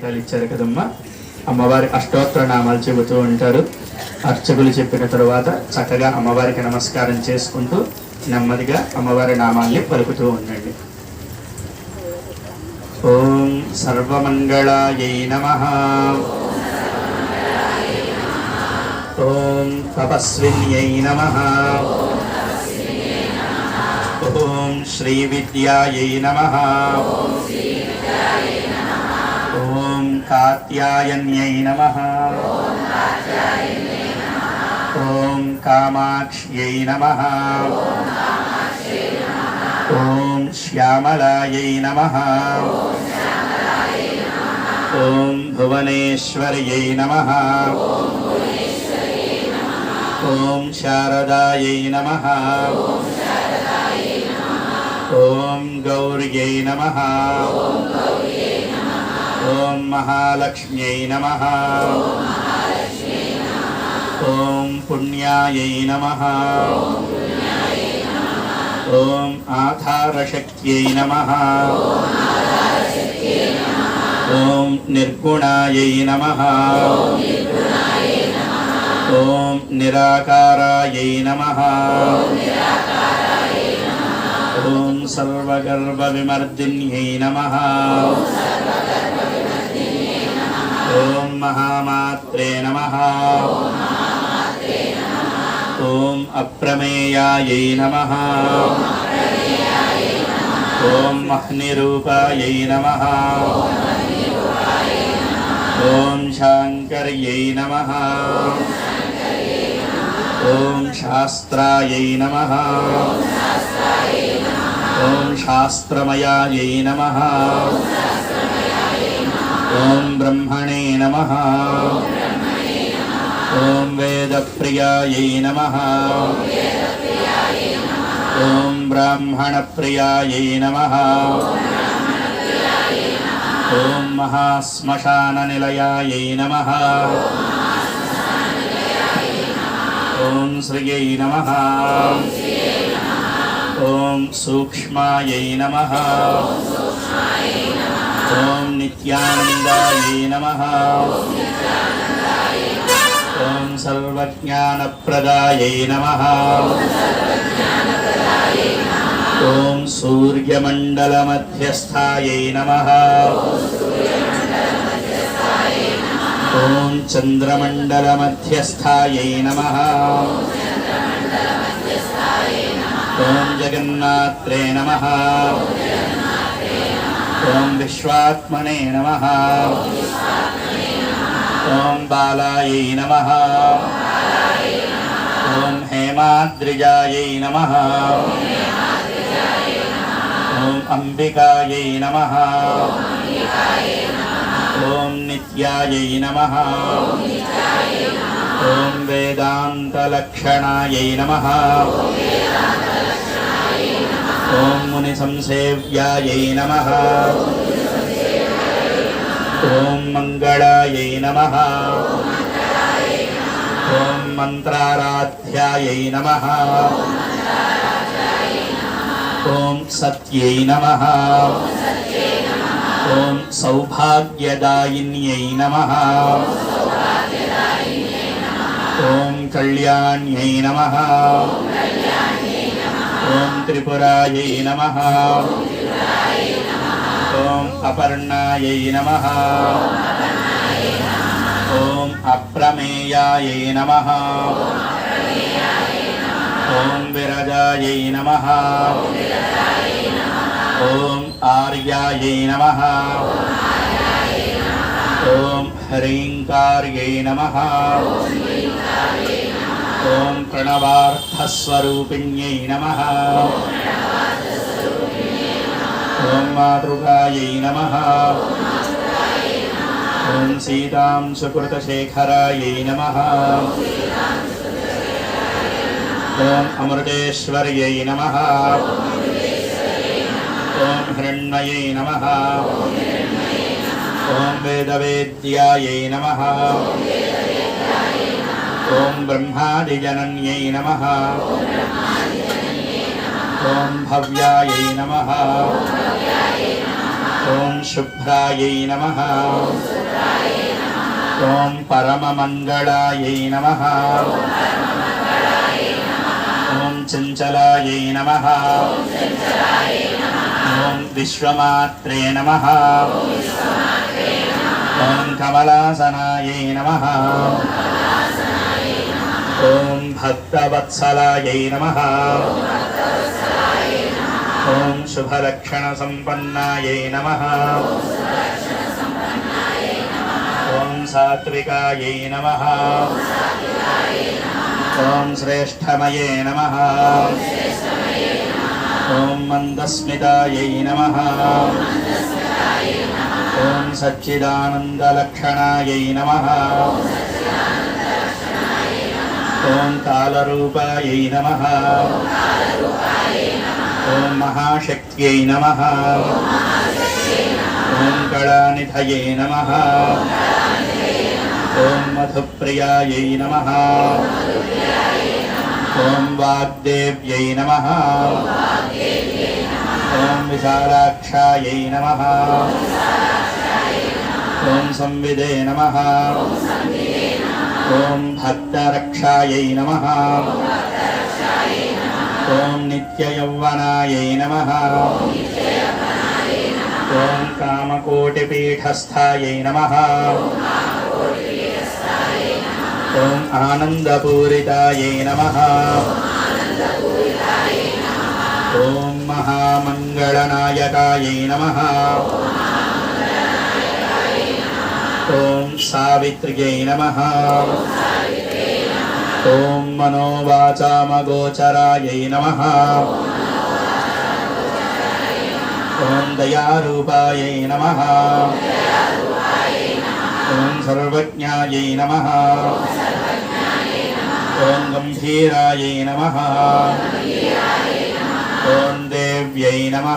టీకాలు ఇచ్చారు కదమ్మా. అమ్మవారి అష్టోత్తర నామాలు చెబుతూ ఉంటారు. అర్చకులు చెప్పిన తరువాత చక్కగా అమ్మవారికి నమస్కారం చేసుకుంటూ నెమ్మదిగా అమ్మవారి నామాల్ని పలుకుతూ ఉండండి. ఓం సర్వమంగళాయై నమ. ఓం తపస్విన్యై నమ. ఓం శ్రీ విద్యాయై నమ. ఓం కాత్యాయన్యై నమ. ఓం కామాక్ష్యై నమ. ఓం శ్యామలాయై నమ. ఓం భువనేశ్వర్యై నమ. ఓం శారదాయై నమ. ఓం గౌర్యై నమ. ఓం మహాలక్ష్మ్యై నమ ఓం పుణ్యాయై నమ ఓం ఆధారశక్త్యై నమ ఓం నిర్గుణాయై నమ ఓం నిరాకారాయై నమ ఓం సర్వగర్భవిమర్దిన్యై నమ ఓం మహామాత్రే నమ ఓం అప్రమేయాయై నమ ఓం మహ్నిరూపాయై నమ ఓం శాంకర్యై నమ ఓం శాస్త్రాయై నమ ఓం శాస్త్రమయాయై నమ ఓం బ్రహ్మణే నమ ఓం వేదప్రియాయై నమ ఓం బ్రాహ్మణప్రియాయై నమ ఓం మహాశ్మశాననిలయాయై నమ ఓం శ్రియై నమ ఓం సూక్ష్మాయై నమ ఓం నిత్యానందాయై నమ ఓం సర్వజ్ఞానప్రదాయై నమ ఓం సూర్యమండలమధ్యస్థాయై నమ ఓం చంద్రమండలమధ్యస్థాయై నమ ఓం జగన్నాత్రే నమ ఓం విశ్వాత్మనే నమ ఓం బాలాయై నమ ఓం హేమాద్రిజాయై నమ ఓం అంబికాయై నమ ఓం నిత్యాయై నమ ఓం వేదాంతలక్షణాయై నమ ఓం ముని సంసేవ్యాయై నమ। ఓం మంగళాయై నమ। ఓం మంత్రారాధ్యాయై నమ। ఓం సత్యై నమ। ఓం సౌభాగ్యదాయిన్యై నమ। ఓం కళ్యాణ్యై నమ ఓం త్రిపురాయై నమ ఓం అపర్ణాయై నమ ఓం అప్రమేయాయై నమ ఓం విరజాయై నమ ఓం ఆర్యాయై నమ ఓం హ్రీంకార్యై నమ ఓం ప్రణవార్థస్వరూపిణ్యై నమ. ఓం మాతృకాయై నమ. ఓం సీతాం సుకృతశేఖరాయై నమ. ఓం అమృతేశ్వర్యై నమ. ఓం హిరణ్మయై నమ. ఓం వేదవేద్యాయై నమ. ఓం బ్రహ్మాదిజనన్యై నమ. ఓం భవ్యాయై నమ. ఓం శుభ్రాయై నమ. ఓం పరమమంగళాయై నమ. ఓం చంచలాయై నమ. ఓం విశ్వమాత్రే నమ. ఓం కమలాసనాయై నమ. ఓం భక్తవత్సలాయై నమ. ఓం శుభలక్షణసంపన్నాయై నమ. ఓం సాత్వికాయై నమ. ఓం శ్రేష్టమయే నమ. ఓం మందస్మితాయై నమ. ఓం సచ్చిదానందలక్షణాయై నమ. ఓం కాలరూపాయై నమ. ఓం మహాశక్త్యై నమ. ఓం కళానిధయే నమ. ఓం మధుప్రియాయై నమ. ఓం వాగ్దేవ్యై నమ. ఓం విశాలాక్షాయై నమ. ఓం సంవిదే నమ. ఓం భక్తరక్షాయై నమ. ఓం నిత్యయౌవనాయై నమ. ఓం కామకోటిపీఠస్థాయై నమ. ఓం ఆనందపూరితాయై నమ. ఓం మహామంగళనాయకాయై నమ. ఓం సావిత్ర్యై నమ. ఓం మనోవాచామగోచరాయై నమ. ఓం దయారూపాయై నమ. ఓం సర్వజ్ఞాయై నమ. ఓం గంభీరాయై నమ. ఓం దేవ్యై నమ.